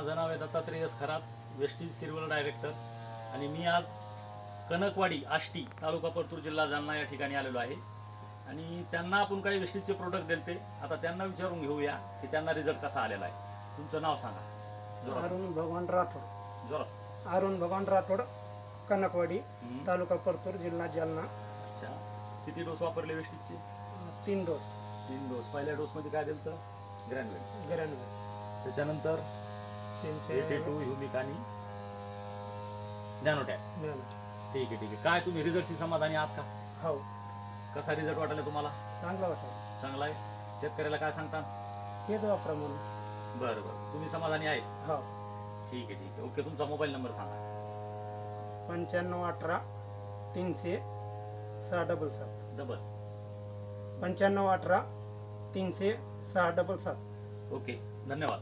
माझं नाव आहे Dattatreya Kharat Vestige silver director आणि मी आज कनकवाडी आष्टी तालुका परतूर जिल्हा जालना या ठिकाणी आलेलो आहे. आणि त्यांना आपण काही वेस्टीजचे प्रोडक्ट दिलते आता त्यांना विचारून घेऊया की त्यांना रिझल्ट कसा आलेला आहे. तुमचं नाव सांगा. जोरात. अरुण भगवान राठोड. जोरात. अरुण भगवान राठोड कनकवाडी. तालुका परतूर जिल्हा जालना. अच्छा. किती डोस वापरले वेस्टीजचे तीन डोस तीन डोस पहिल्या डोसमध्ये काय दिलं तर ग्रॅन्युएल गरज त्याच्यानंतर? एटी टू ह्युमिक आणि नॅनोटॅक. ठीक आहे ठीक आहे. काय तुम्ही रिझल्टशी समाधानी आहात का? हो. कसा रिझल्ट वाटला तुम्हाला? चांगला होता चांगला आहे? शेतकऱ्याला काय सांगता? तेच वापरा म्हणून बरं बरं. तुम्ही समाधानी आहे? हो. ठीक आहे ठीक आहे. ओके तुमचा मोबाईल नंबर सांगा. पंच्याण्णव अठरा तीनशे सहा डबल सात. डबल. पंच्याण्णव अठरा तीनशे सहा डबल सात. ओके धन्यवाद.